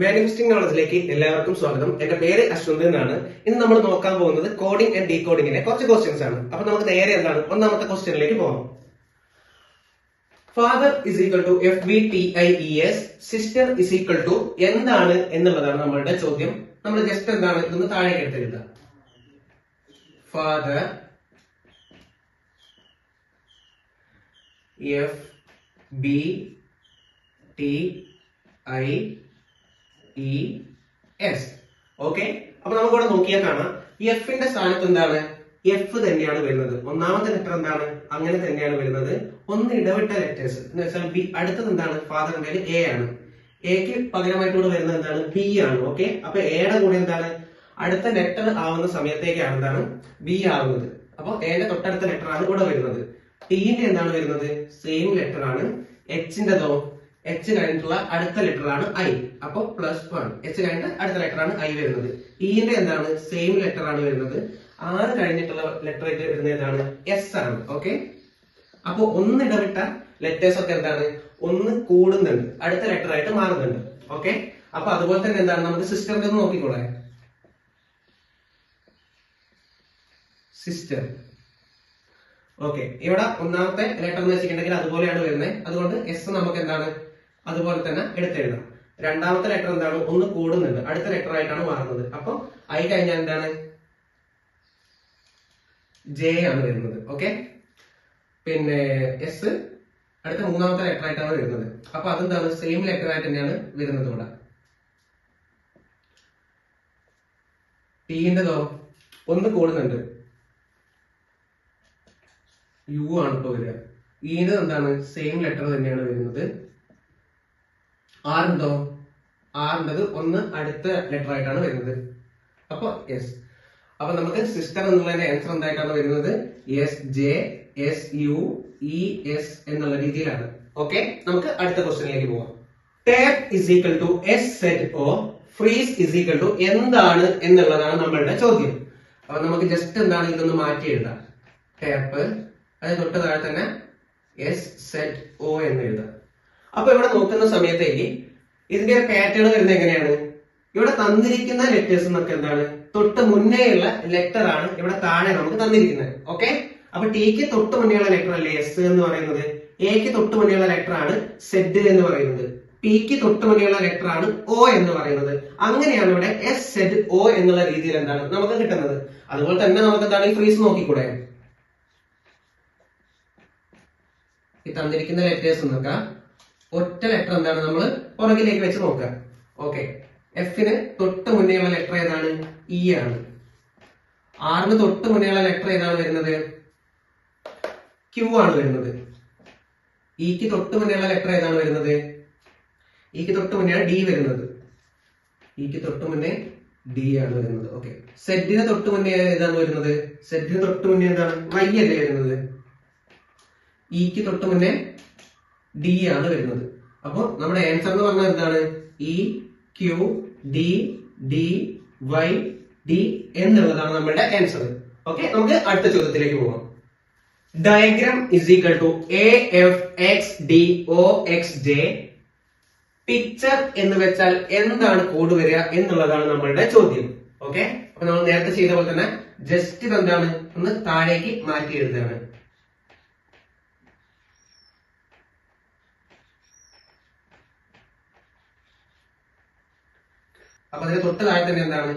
Manifesting നോളജിലേക്ക് എല്ലാവർക്കും സ്വാഗതം. എന്റെ പേര് അശ്വന്ത് എന്നാണ്. ഇന്ന് നമ്മൾ നോക്കാൻ പോകുന്നത് കോഡിംഗ് ആൻഡ് ഡീകോഡിംഗിന്റെ കുറച്ച് ക്വസ്റ്റ്യൻസ് ആണ്. അപ്പൊ നമുക്ക് നേരെ എന്താണ് ഒന്നാമത്തെ ക്വസ്റ്റ്യനിലേക്ക് പോകാം. Father is equal to F B T I E S sister is equal to എന്താണ് എന്നുള്ളതാണ് നമ്മളുടെ ചോദ്യം. നമ്മൾ ജസ്റ്റ് എന്താണ് ഇതൊന്ന് താഴെ എടുത്തെഴുതുക father F B T I E S okay അപ്പൊ നമുക്കിവിടെ നോക്കിയാൽ കാണാം. എഫിന്റെ സ്ഥാനത്ത് എന്താണ്? എഫ് തന്നെയാണ് വരുന്നത്. ഒന്നാമത്തെ ലെറ്റർ എന്താണ്? അങ്ങനെ തന്നെയാണ് വരുന്നത്. ഒന്ന് ഇടവിട്ട ലെറ്റേഴ്സ് എന്ന് വെച്ചാൽ ബി അടുത്തത് എന്താണ്? ഫാദറിന്റെ എ ആണ്. എക്ക് പകരമായിട്ട് ഇവിടെ വരുന്നത് എന്താണ്? ബി ആണ്. ഓക്കെ അപ്പൊ എയുടെ കൂടെ എന്താണ്? അടുത്ത ലെറ്റർ ആവുന്ന സമയത്തേക്കാണ് എന്താണ്? ബി ആവുന്നത്. അപ്പൊ എയുടെ തൊട്ടടുത്ത ലെറ്റർ ആണ് ഇവിടെ വരുന്നത്. ടീന്റെ എന്താണ് വരുന്നത്? സെയിം ലെറ്റർ ആണ്. എച്ചിന്റെതോ എച്ച് കഴിഞ്ഞിട്ടുള്ള അടുത്ത ലെറ്റർ ആണ് ഐ അപ്പൊ പ്ലസ് വൺ എച്ച് കഴിഞ്ഞിട്ട് അടുത്ത ലെറ്റർ ആണ് ഐ വരുന്നത്. ഇന്റെ എന്താണ്? സെയിം ലെറ്റർ ആണ് വരുന്നത്. ആറ് കഴിഞ്ഞിട്ടുള്ള ലെറ്റർ വരുന്നത് ഏതാണ്? എസ് ആണ്. ഓക്കെ അപ്പൊ ഒന്ന് ഇടവിട്ട ലെറ്റേഴ്സ് ഒക്കെ എന്താണ്? ഒന്ന് കൂടുന്നുണ്ട്. അടുത്ത ലെറ്റർ ആയിട്ട് മാറുന്നുണ്ട്. ഓക്കെ അപ്പൊ അതുപോലെ തന്നെ എന്താണ്? നമുക്ക് സിസ്റ്ററിന്റെ ഒന്ന് നോക്കിക്കൂടെ സിസ്റ്റർ ഓക്കെ ഇവിടെ ഒന്നാമത്തെ ലെറ്റർ എന്ന് വെച്ചിട്ടുണ്ടെങ്കിൽ അതുപോലെയാണ് വരുന്നത്. അതുകൊണ്ട് എസ് നമുക്ക് എന്താണ്? അതുപോലെ തന്നെ എടുത്തെഴുതാം. രണ്ടാമത്തെ ലെറ്റർ എന്താണ്? ഒന്ന് കൂടുന്നുണ്ട്. അടുത്ത ലെറ്റർ ആയിട്ടാണ് മാറുന്നത്. അപ്പൊ ഐ കഴിഞ്ഞാൽ എന്താണ്? ജെ ആണ് വരുന്നത്. ഓക്കെ പിന്നെ എസ് അടുത്ത മൂന്നാമത്തെ ലെറ്റർ ആയിട്ടാണ് വരുന്നത്. അപ്പൊ അതെന്താണ്? സെയിം ലെറ്റർ ആയിട്ട് തന്നെയാണ് വരുന്നത് ഇവിടെ. ടീന്റെതോ ഒന്ന് കൂടുന്നുണ്ട്. യു ആണ് ഇപ്പൊ വരിക. ഈന്റെ എന്താണ്? സെയിം ലെറ്റർ തന്നെയാണ് വരുന്നത്. ആറുണ്ടോ ആറിന്റെത് ഒന്ന് അടുത്ത ലെറ്റർ ആയിട്ടാണ് വരുന്നത്. അപ്പൊ എസ് അപ്പൊ നമുക്ക് സിസ്റ്റർ എന്നുള്ളതിന്റെ ആൻസർ എന്തായിട്ടാണ് വരുന്നത്? S J S U E S എന്നുള്ള രീതിയിലാണ്. ഓക്കെ നമുക്ക് അടുത്ത ക്വസ്റ്റ്യനിലേക്ക് പോവാം. Tape is equal to S set O freeze is equal to എന്താണ് എന്നുള്ളതാണ് നമ്മളുടെ ചോദ്യം. അപ്പൊ നമുക്ക് ജസ്റ്റ് എന്താണ് ഇതൊന്ന് മാറ്റി എഴുതാം. ടേപ്പ് അത് തൊട്ട് താഴെ തന്നെ എസ് സെറ്റ് ഓ എന്ന് എഴുതാം. അപ്പൊ ഇവിടെ നോക്കുന്ന സമയത്തേക്ക് ഇതിന്റെ പാറ്റേൺ വരുന്നത് എങ്ങനെയാണ്? ഇവിടെ തന്നിരിക്കുന്ന ലെറ്റേഴ്സ് എന്നൊക്കെ എന്താണ്? തൊട്ട് മുന്നേയുള്ള ലെറ്റർ ആണ് ഇവിടെ താഴെ നമുക്ക് തന്നിരിക്കുന്നത്. ഓക്കെ അപ്പൊ ടിക്ക് തൊട്ട് മുന്നേയുള്ള ലെറ്റർ അല്ലേ? എസ് എന്ന് പറയുന്നത്. എക്ക് തൊട്ട് മുന്നേയുള്ള ലെറ്റർ ആണ് സെഡ് എന്ന് പറയുന്നത്. പിക്ക് തൊട്ട് മുന്നേയുള്ള ലെറ്റർ ആണ് ഒ എന്ന് പറയുന്നത്. അങ്ങനെയാണ് ഇവിടെ എസ് സെഡ് ഒ എന്നുള്ള രീതിയിൽ എന്താണ് നമുക്ക് കിട്ടുന്നത്. അതുപോലെ തന്നെ നമുക്ക് എന്താണ് ഈ ഫ്രീസ് നോക്കിക്കൂടെ? ഈ തന്നിരിക്കുന്ന ലെറ്റേഴ്സ് എന്നൊക്കെ. ഒറ്റ ലെറ്റർ എന്താണ് നമ്മൾ പുറകിലേക്ക് വെച്ച് നോക്കുക. ഓക്കെ എഫിന് തൊട്ട് മുന്നേയുള്ള ലെറ്റർ ഏതാണ്? ഇ ആണ്. ആറിന് തൊട്ട് മുന്നേയുള്ള ലെറ്റർ ഏതാണ് വരുന്നത്? ക്യൂ ആണ് വരുന്നത്. ഇക്ക് തൊട്ട് മുന്നേയുള്ള ലെറ്റർ ഏതാണ് വരുന്നത്? ഇക്ക് തൊട്ട് മുന്നെയാണ് ഡി വരുന്നത്. ഇക്ക് തൊട്ട് മുന്നേ ഡി ആണ് വരുന്നത്. ഓക്കെ സെഡിന് തൊട്ട് മുന്നേ ഏതാണ് വരുന്നത്? സെഡിന് തൊട്ട് മുന്നേ എന്താണ് വൈ അല്ലേ വരുന്നത്. ഇക്ക് തൊട്ട് മുന്നേ ഡി ആണ് വരുന്നത്. അപ്പോൾ നമ്മുടെ ആൻസർ എന്ന് പറഞ്ഞാൽ എന്താണ്? E Q D D Y D എന്നുള്ളതാണ് നമ്മുടെ ആൻസർ ഓക്കെ നമുക്ക് അടുത്ത ചോദ്യത്തിലേക്ക് പോകാം diagram is equal to A F X D O X J picture എന്ന് വെച്ചാൽ എന്താണ് കോഡ് വരിക എന്നുള്ളതാണ് നമ്മളുടെ ചോദ്യം. ഓക്കെ അപ്പൊ നമ്മൾ നേരത്തെ ചെയ്ത പോലെ തന്നെ ജസ്റ്റ് ഇതെന്താണ്? ഒന്ന് താഴേക്ക് മാറ്റി എഴുതുകയാണ്. അപ്പൊ അതിന് തൊട്ട് താഴെ തന്നെ എന്താണ്?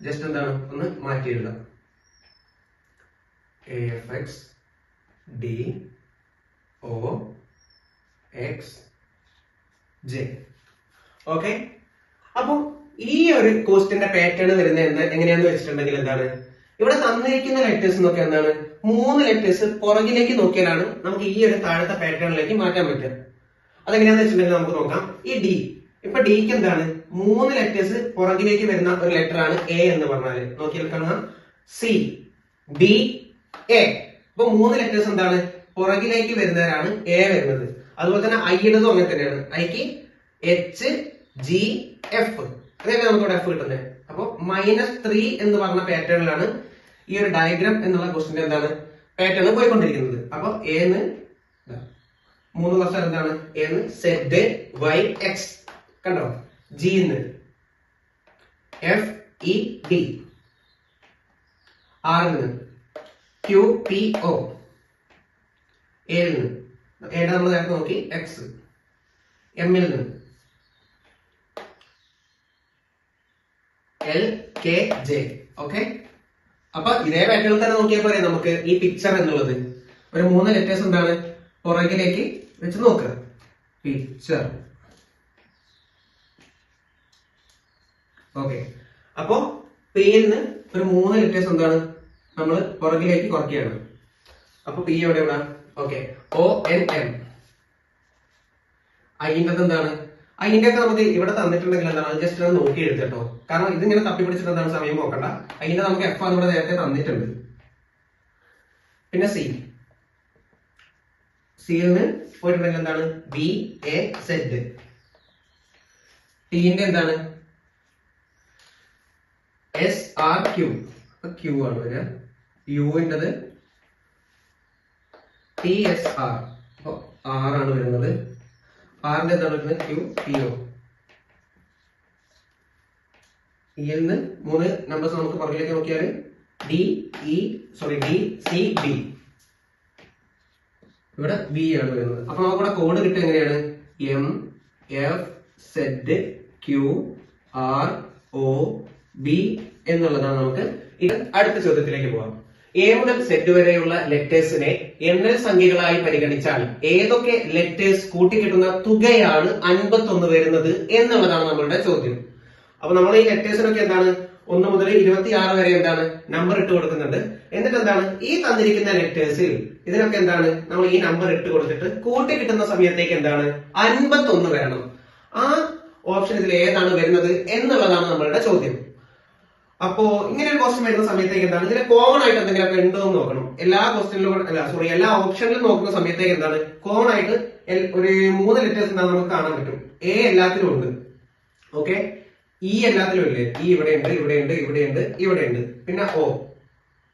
ജസ്റ്റ് എന്താണ്? ഒന്ന് മാറ്റി എഴുതാം A F X D O X J okay അപ്പൊ ഈ ഒരു കോസ്റ്റിന്റെ പാറ്റേൺ വരുന്നത് എന്താ? എങ്ങനെയാന്ന് വെച്ചിട്ടുണ്ടെങ്കിൽ എന്താണ്? ഇവിടെ തന്നിരിക്കുന്ന ലെറ്റേഴ്സ് എന്നൊക്കെ എന്താണ്? മൂന്ന് ലെറ്റേഴ്സ് പുറകിലേക്ക് നോക്കിയാലാണ് നമുക്ക് ഈ ഒരു താഴത്തെ പാറ്റേണിലേക്ക് മാറ്റാൻ പറ്റുക. അതെങ്ങനെയാന്ന് വെച്ചിട്ടുണ്ടെങ്കിൽ നമുക്ക് നോക്കാം. ഈ ഡി ഇപ്പൊ ഡിക്ക് എന്താണ്? മൂന്ന് ലെറ്റേഴ്സ് പുറകിലേക്ക് വരുന്ന ഒരു ലെറ്റർ ആണ് എ എന്ന് പറഞ്ഞാൽ. നോക്കിയാൽ കാണാം. സി ഡി എ ഇപ്പൊ മൂന്ന് ലെറ്റേഴ്സ് എന്താണ്? പുറകിലേക്ക് വരുന്നവരാണ് എ വരുന്നത്. അതുപോലെ തന്നെ ഐ ഐയുടേതും അങ്ങനെ തന്നെയാണ്. ഐക്ക് എച്ച് ജി എഫ് അതല്ലേ നമുക്ക് ഇവിടെ എഫ് കിട്ടുന്നത് അപ്പൊ മൈനസ് ത്രീ എന്ന് പറഞ്ഞ പാറ്റേണിലാണ് ഈ ഒരു ഡയഗ്രാം എന്നുള്ള ക്വസ്റ്റിന്റെ എന്താണ്? പാറ്റേൺ പോയിക്കൊണ്ടിരിക്കുന്നത്. അപ്പൊ എന്ന് മൂന്ന് വർഷം എന്താണ്? എന്ന് സെഡ് വൈ എക്സ് കണ്ടോ? ജി എന്ന് എഫ് ഇ ഡി ആറിന് ക്യു പി ഒ ഏഴിന് ഏഴ് നമ്മൾ നേരത്തെ നോക്കി. എക്സ് എമ്മിൽ നിന്ന് എൽ കെ ജെ ഓക്കെ അപ്പൊ ഇതേ പാറ്റേണിൽ തന്നെ നോക്കിയാൽ പോരെ നമുക്ക് ഈ പിക്ചർ എന്നുള്ളത്. ഒരു മൂന്ന് ലെറ്റേഴ്സ് എന്താണ്? പുറകിലേക്ക് വെച്ച് നോക്കുക പിക്ചർ ഓക്കെ അപ്പോ പിയിൽ നിന്ന് ഒരു മൂന്ന് ലെറ്റേഴ്സ് എന്താണ്? നമ്മൾ പുറകിലേക്ക് കുറയ്ക്കുകയാണ്. അപ്പൊ പി എവിടെ എവിടെ ഓക്കെ ഒ എൻ എം അതിന്റെ എന്താണ്? അതിന്റെ ഒക്കെ നമുക്ക് ഇവിടെ തന്നിട്ടുണ്ടെങ്കിൽ എന്താണ്? ജസ്റ്റ് ഒന്ന് നോക്കി എടുത്തിട്ടോ കാരണം ഇതിങ്ങനെ തപ്പി പിടിച്ചിട്ട് എന്താണ്? സമയം നോക്കണ്ട അതിന്റെ നമുക്ക് എഫ് ആണ് ഇവിടെ നേരത്തെ തന്നിട്ടുണ്ട്. പിന്നെ സി സിയിൽ നിന്ന് പോയിട്ടുണ്ടെങ്കിൽ എന്താണ്? ബി എ സെഡ് ടിന്റെ എന്താണ്? എസ് ആർ ക്യൂ ക്യൂ ആണ് വരിക. യുവിന്റെത് ടി എസ് ആർ അപ്പോൾ ആർ ആണ് വരുന്നത്. ആറിന്റെ എന്താണ് വരുന്നത്? ക്യൂ പി ഒ ഇയിൽ നിന്ന് മൂന്ന് നമ്പേഴ്സ് നമുക്ക് പുറകിലേക്ക് നോക്കിയാൽ D E sorry D C B ഇവിടെ ബി ആണ് വരുന്നത്. അപ്പൊ നമുക്ക് ഇവിടെ കോഡ് കിട്ടുക എങ്ങനെയാണ്? M F Z Q R O B എന്നുള്ളതാണ് നമുക്ക് ഇത് അടുത്ത ചോദ്യത്തിലേക്ക് പോകാം. എ മുതൽ സെറ്റ് വരെയുള്ള ലെറ്റേഴ്സിനെ എണ്ണൽ സംഖ്യകളായി പരിഗണിച്ചാൽ ഏതൊക്കെ ലെറ്റേഴ്സ് കൂട്ടിക്കിട്ടുന്ന തുകയാണ് അൻപത്തൊന്ന് വരുന്നത് എന്നുള്ളതാണ് നമ്മളുടെ ചോദ്യം. അപ്പൊ നമ്മൾ ഈ ലെറ്റേഴ്സിനൊക്കെ എന്താണ്? ഒന്ന് മുതൽ ഇരുപത്തിയാറ് വരെ എന്താണ്? നമ്പർ ഇട്ട് കൊടുക്കുന്നുണ്ട്. എന്നിട്ട് എന്താണ്? ഈ തന്നിരിക്കുന്ന ലെറ്റേഴ്സിൽ ഇതിനൊക്കെ എന്താണ്? നമ്മൾ ഈ നമ്പർ ഇട്ട് കൊടുത്തിട്ട് കൂട്ടി കിട്ടുന്ന സമയത്തേക്ക് എന്താണ്? അൻപത്തൊന്ന് വേണം ആ ഓപ്ഷൻ ഇതിൽ ഏതാണ് വരുന്നത് എന്നുള്ളതാണ് നമ്മളുടെ ചോദ്യം. അപ്പോ ഇങ്ങനെ ഒരു ക്വസ്റ്റ്യൻ വരുന്ന സമയത്തേക്ക് എന്താണ്? ഇതിന് കോമൺ ആയിട്ട് എന്തെങ്കിലുമൊക്കെ ഉണ്ടോ എന്ന് നോക്കണം. എല്ലാ ക്വസ്റ്റ്യനിലും അല്ല സോറി എല്ലാ ഓപ്ഷനിലും നോക്കുന്ന സമയത്തേക്ക് എന്താണ്? കോമൺ ആയിട്ട് ഒരു മൂന്ന് ലെറ്റേഴ്സ് എന്താണ് നമുക്ക് കാണാൻ പറ്റും. എ എല്ലാത്തിലും ഉണ്ട്. ഓക്കെ ഇ എല്ലാത്തിലും ഇല്ലേ? ഇ ഇവിടെ ഉണ്ട് ഇവിടെ ഉണ്ട് ഇവിടെ ഉണ്ട് ഇവിടെ ഉണ്ട്. പിന്നെ ഓ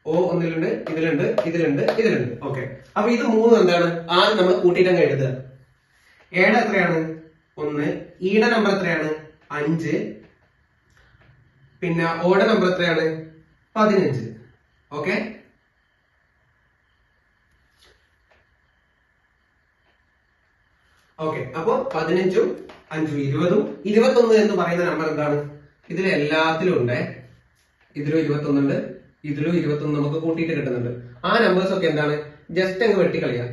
ഓ ഒന്നിലുണ്ട് ഇതിലുണ്ട് ഇതിലുണ്ട് ഇതിലുണ്ട്. ഓക്കെ അപ്പൊ ഇത് മൂന്ന് എന്താണ്? ആദ്യം നമ്മൾ കൂട്ടിയിട്ടങ്ങ് എഴുതുക. എയുടെ എത്രയാണ്? ഒന്ന്. ഇയുടെ നമ്പർ എത്രയാണ്? അഞ്ച്. പിന്നെ ഓടെ നമ്പർ എത്രയാണ്? പതിനഞ്ച്. ഓക്കെ ഓക്കെ അപ്പൊ പതിനഞ്ചും അഞ്ചും ഇരുപതും. ഇരുപത്തൊന്ന് എന്ന് പറയുന്ന നമ്പർ എന്താണ്? ഇതിൽ എല്ലാത്തിലും ഉണ്ട്. ഇതിലും ഇരുപത്തൊന്നുണ്ട്. ഇതിലും ഇരുപത്തൊന്ന് നമുക്ക് കൂട്ടിയിട്ട് കിട്ടുന്നുണ്ട്. ആ നമ്പേഴ്സ് ഒക്കെ എന്താണ്? ജസ്റ്റ് അങ്ങ് വെട്ടിക്കളിയാം.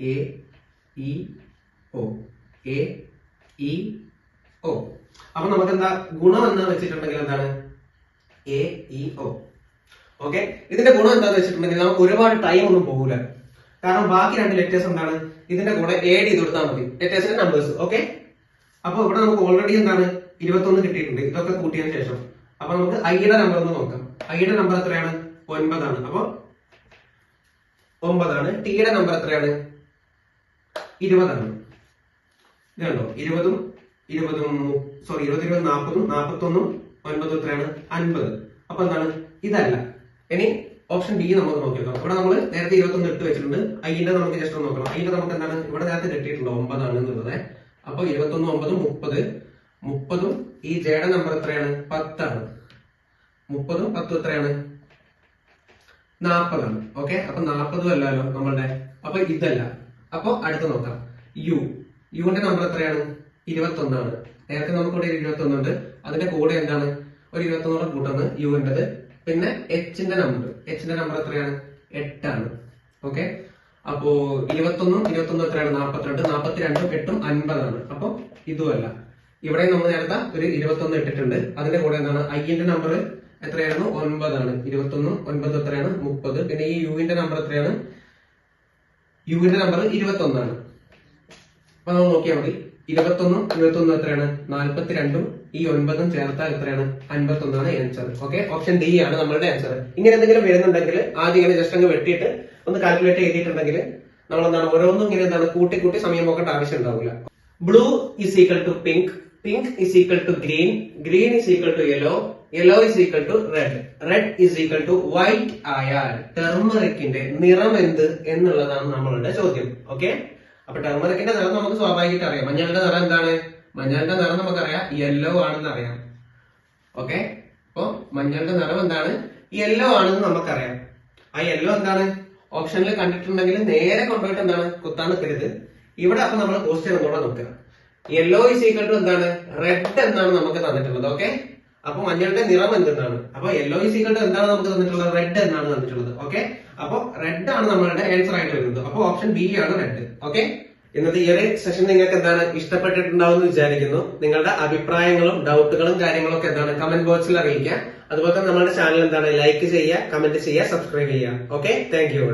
A E O A E O അപ്പൊ നമുക്ക് എന്താ ഗുണം എന്ന് വെച്ചിട്ടുണ്ടെങ്കിൽ എന്താണ്? എ ഇ ഒ ഓക്കെ ഇതിന്റെ ഗുണം എന്താന്ന് വെച്ചിട്ടുണ്ടെങ്കിൽ നമുക്ക് ഒരുപാട് ടൈം ഒന്നും പോകൂല. കാരണം ബാക്കി രണ്ട് ലെറ്റേഴ്സ് എന്താണ്? ഇതിന്റെ കൂടെ ഏഡ് ചെയ്ത് കൊടുത്താൽ മതി. ലെറ്റേഴ്സിന്റെ നമ്പേഴ്സ് ഓക്കെ അപ്പൊ ഇവിടെ നമുക്ക് ഓൾറെഡി എന്താണ്? ഇരുപത്തൊന്ന് കിട്ടിയിട്ടുണ്ട്. ഇതൊക്കെ കൂട്ടിയതിന് ശേഷം. അപ്പൊ നമുക്ക് ഐയുടെ നമ്പർ ഒന്ന് നോക്കാം. ഐയുടെ നമ്പർ എത്രയാണ്? ഒൻപതാണ്. അപ്പൊ ഒമ്പതാണ്. ടിയുടെ നമ്പർ എത്രയാണ്? ഇരുപതാണ്. ഇതുണ്ടോ? ഇരുപതും ഇരുപതും സോറി ഇരുപത് ഇരുപത് നാൽപ്പതും നാൽപ്പത്തൊന്നും ഒൻപതും എത്രയാണ്? അൻപത്. അപ്പൊ എന്താണ്? ഇതല്ല. ഇനി ഓപ്ഷൻ ബി നമുക്ക് നോക്കിയെടുക്കാം ഇവിടെ നമ്മൾ നേരത്തെ ഇരുപത്തൊന്ന് ഇട്ട് വെച്ചിട്ടുണ്ട്. അയ്യന്റെ നമുക്ക് ജസ്റ്റ് ഒന്ന് നോക്കണം. അയ്യന്റെ നമുക്ക് എന്താണ്? ഇവിടെ നേരത്തെ കിട്ടിയിട്ടുണ്ട് ഒമ്പതാണ് എന്നുള്ളത്. അപ്പൊ ഇരുപത്തൊന്നും ഒമ്പതും മുപ്പത്. മുപ്പതും ഈ ജയുടെ നമ്പർ എത്രയാണ്? പത്താണ്. മുപ്പതും പത്തും എത്രയാണ്? നാൽപ്പതാണ്. ഓക്കെ അപ്പൊ നാൽപ്പതും അല്ലല്ലോ നമ്മളുടെ. അപ്പൊ ഇതല്ല. അപ്പൊ അടുത്ത് നോക്കാം. യു യുവിന്റെ നമ്പർ എത്രയാണ്? ഇരുപത്തൊന്നാണ്. നേരത്തെ നമുക്ക് ഇവിടെ ഇരുപത്തൊന്നുണ്ട്. അതിന്റെ കൂടെ എന്താണ്? ഒരു ഇരുപത്തൊന്നോടെ കൂട്ടുന്നത് യുവിന്റെത് പിന്നെ എച്ചിന്റെ നമ്പർ എച്ചിന്റെ നമ്പർ എത്രയാണ്? എട്ടാണ്. ഓക്കെ അപ്പോ ഇരുപത്തൊന്നും ഇരുപത്തൊന്നും എത്രയാണ്? നാൽപ്പത്തിരണ്ട് നാൽപ്പത്തിരണ്ടും എട്ടും അൻപതാണ്. അപ്പൊ ഇതുമല്ല ഇവിടെ നമ്മൾ നേരത്തെ ഒരു ഇരുപത്തൊന്ന് ഇട്ടിട്ടുണ്ട്. അതിന്റെ കൂടെ എന്താണ്? ഐന്റെ നമ്പർ എത്രയായിരുന്നു? ഒൻപതാണ്. ഇരുപത്തൊന്നും ഒൻപത് എത്രയാണ്? മുപ്പത്. പിന്നെ ഈ യുവിന്റെ നമ്പർ എത്രയാണ്? യുവിന്റെ നമ്പർ ഇരുപത്തൊന്നാണ്. അപ്പൊ നമ്മൾ നോക്കിയാൽ മതി. ഇരുപത്തൊന്നും ഇരുപത്തൊന്നും എത്രയാണ്? നാൽപ്പത്തിരണ്ടും ഈ ഒൻപതും ചേർത്താൽ എത്രയാണ്? അൻപത്തൊന്നാണ് ആൻസർ ഓക്കെ ഓപ്ഷൻ ഡി ആണ് നമ്മളുടെ ആൻസർ ഇങ്ങനെ എന്തെങ്കിലും വരുന്നുണ്ടെങ്കിൽ ആദ്യം ഇങ്ങനെ ജസ്റ്റ് അങ്ങ് വെട്ടിയിട്ട് ഒന്ന് കാൽക്കുലേറ്റ് ചെയ്തിട്ടുണ്ടെങ്കിൽ നമ്മൾ എന്താണ് ഓരോന്നും ഇങ്ങനെ എന്താണ്? കൂട്ടി കൂട്ടി സമയം നോക്കേണ്ട ആവശ്യം ഉണ്ടാവില്ല. Blue is equal to pink pink is equal to green green is equal to yellow yellow is equal to red red is equal to white ആയാൽ ടെർമറിക്കിന്റെ നിറം എന്ത് എന്നുള്ളതാണ് നമ്മളുടെ ചോദ്യം. ഓക്കെ അപ്പൊ ടർമറിക്കിന്റെ നിറം നമുക്ക് സ്വാഭാവികമായിട്ട് അറിയാം. മഞ്ഞളുടെ നിറം എന്താണ്? മഞ്ഞളുടെ നിറം നമുക്കറിയാം. യെല്ലോ ആണെന്ന് അറിയാം. ഓക്കെ അപ്പൊ മഞ്ഞളുടെ നിറം എന്താണ്? യെല്ലോ ആണെന്ന് നമുക്കറിയാം. ആ യെല്ലോ എന്താണ്? ഓപ്ഷനിൽ കണ്ടിട്ടുണ്ടെങ്കിൽ നേരെ കൊണ്ടുപോയിട്ട് എന്താണ്? കുത്താൻ നിൽക്കരുത് ഇവിടെ അപ്പൊ നമ്മൾ ക്വസ്റ്റ്യൻ ഒന്നുകൂടെ നോക്കുക. യെല്ലോ ഈസ് ഈക്വൽ ടു എന്താണ്? റെഡ് എന്നാണ് നമുക്ക് തന്നിട്ടുള്ളത്. ഓക്കെ അപ്പൊ മഞ്ഞളുടെ നിറം എന്താണ് അപ്പൊ യെല്ലോ ടു എന്താണ് നമുക്ക് തന്നിട്ടുള്ളത്? റെഡ് എന്നാണ് തന്നിട്ടുള്ളത്. ഓക്കെ അപ്പൊ റെഡ് ആണ് നമ്മളുടെ ആൻസർ ആയിട്ട് വരുന്നത്. അപ്പൊ ഓപ്ഷൻ ബി ആണ് റെഡ് ഓക്കെ ഇന്നത്തെ ഈ ഒരു സെഷൻ നിങ്ങൾക്ക് എന്താണ് ഇഷ്ടപ്പെട്ടിട്ടുണ്ടാവും എന്ന് വിചാരിക്കുന്നു. നിങ്ങളുടെ അഭിപ്രായങ്ങളും ഡൗട്ടുകളും കാര്യങ്ങളും ഒക്കെ എന്താണ് കമന്റ് ബോക്സിൽ അറിയിക്കുക. അതുപോലെ തന്നെ നമ്മുടെ ചാനൽ എന്താണ്? ലൈക്ക് ചെയ്യുക കമന്റ് ചെയ്യുക സബ്സ്ക്രൈബ് ചെയ്യുക. Okay thank you